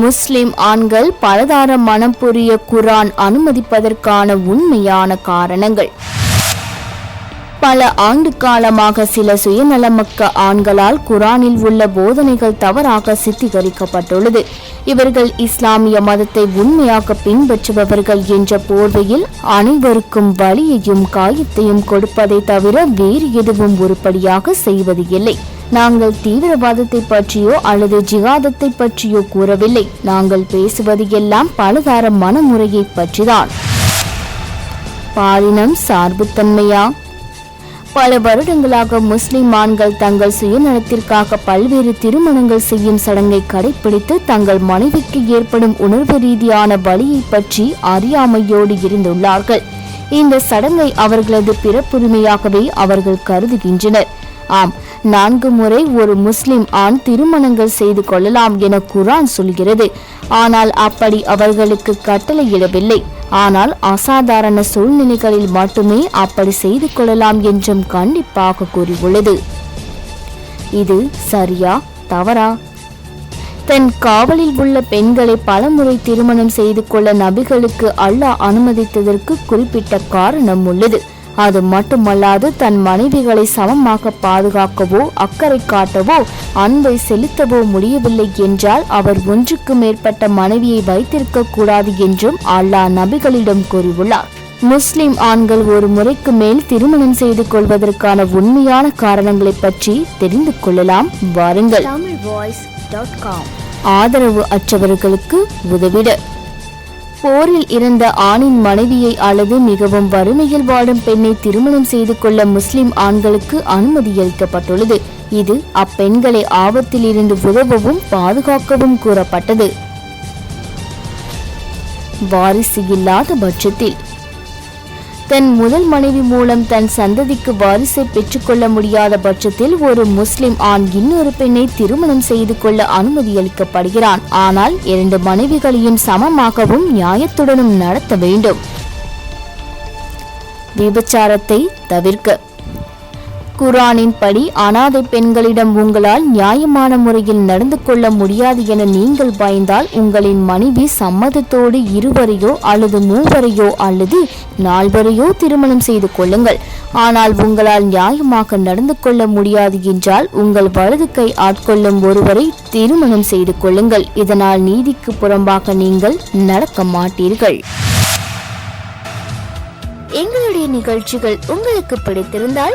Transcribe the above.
முஸ்லிம் ஆண்கள் பலதார மனம் புரிய குரான் அனுமதிப்பதற்கான உண்மையான காரணங்கள். பல ஆண்டு காலமாக சில சுயநலமக்க ஆண்களால் குரானில் உள்ள போதனைகள் தவறாக சித்திகரிக்கப்பட்டுள்ளது இவர்கள் இஸ்லாமிய மதத்தை உண்மையாக பின்பற்றுபவர்கள் என்ற போர்வையில் அனைவருக்கும் வலியையும் காயத்தையும் கொடுப்பதை தவிர வேறு எதுவும் உருப்படியாக செய்வது இல்லை நாங்கள் தீவிரவாதத்தை பற்றியோ அல்லது ஜிகாதத்தை பற்றியோ கூறவில்லை. நாங்கள் பேசுவது எல்லாம் பலதார மனமுறையை பற்றிதான். பாலினம் சார்புத்தன்மையா? பல வருடங்களாக முஸ்லிம் ஆண்கள் தங்கள் சுயநலத்திற்காக பல்வேறு திருமணங்கள் செய்யும் சடங்கை கடைபிடித்து தங்கள் மனைவிக்கு ஏற்படும் உணர்வு ரீதியான வழியை பற்றி அறியாமையோடு இருந்துள்ளார்கள். இந்த சடங்கை அவர்களது பிறப்புரிமையாகவே அவர்கள் கருதுகின்றனர். ஆம் நான்கு முறை ஒரு முஸ்லிம் ஆண் திருமணங்கள் செய்து கொள்ளலாம் என குரான் சொல்கிறது. ஆனால் அப்படி அவர்களுக்கு கட்டளையிடவில்லை. ஆனால் அசாதாரண சூழ்நிலைகளில் மட்டுமே அப்படி செய்து கொள்ளலாம் என்றும் கண்டிப்பாக கூறியுள்ளது. இது சரியா தவறா? தன் காவலில் உள்ள பெண்களை பலமுறை திருமணம் செய்து கொள்ள நபிகளுக்கு அல்லாஹ் அனுமதித்ததற்கு குறிப்பிட்ட காரணம் உள்ளது. அது மட்டுமல்லாது தன் மனைவிகளை சமமாக பாதுகாக்கவோ அக்கறை காட்டவோ அன்பை செலுத்தவோ முடியவில்லை என்றால் அவர் ஒன்றுக்கு மேற்பட்ட மனைவியை வைத்திருக்க கூடாது என்றும் அல்லாஹ் நபிகளிடம் கூறியுள்ளார். முஸ்லிம் ஆண்கள் ஒரு முறைக்கு மேல் திருமணம் செய்து கொள்வதற்கான உண்மையான காரணங்களை பற்றி தெரிந்து கொள்ளலாம். வாருங்கள். ஆதரவு அற்றவர்களுக்கு உதவிட. போரில் இறந்த ஆணின் மனைவியை அல்லது மிகவும் வறுமையில் வாடும் பெண்ணை திருமணம் செய்து கொள்ள முஸ்லிம் ஆண்களுக்கு அனுமதி அளிக்கப்பட்டுள்ளது. இது அப்பெண்களை ஆபத்தில் இருந்து உதவவும் பாதுகாக்கவும் கூறப்பட்டது. வாரிசு இல்லாத பட்சத்தில் தன் முதல் மனைவி மூலம் தன் சந்ததிக்கு வாரிசை பெற்றுக்கொள்ள முடியாத பட்சத்தில் ஒரு முஸ்லிம் ஆண் இன்னொரு பெண்ணை திருமணம் செய்து கொள்ள அனுமதி அளிக்கப்படுகிறான். ஆனால் இரண்டு மனைவிகளையும் சமமாகவும் நியாயத்துடனும் நடத்த வேண்டும். விபச்சாரத்தை தவிர்க்க. குரானின் படி அனாதை பெண்களிடம் உங்களால் நியாயமான முறையில் நடந்து கொள்ள முடியாது என நீங்கள் பயந்தால் உங்களின் மனைவி சம்மதத்தோடு இருவரையோ அல்லது மூவரையோ அல்லது நால்வரையோ திருமணம் செய்து கொள்ளுங்கள். ஆனால் உங்களால் நியாயமாக நடந்து கொள்ள முடியாது என்றால் உங்கள் வலது கை ஆட்கொள்ளும் ஒருவரை திருமணம் செய்து கொள்ளுங்கள். இதனால் நீதிக்கு புறம்பாக நீங்கள் நடக்க மாட்டீர்கள். எங்களுடைய நிகழ்ச்சிகள் உங்களுக்கு பிடித்திருந்தால்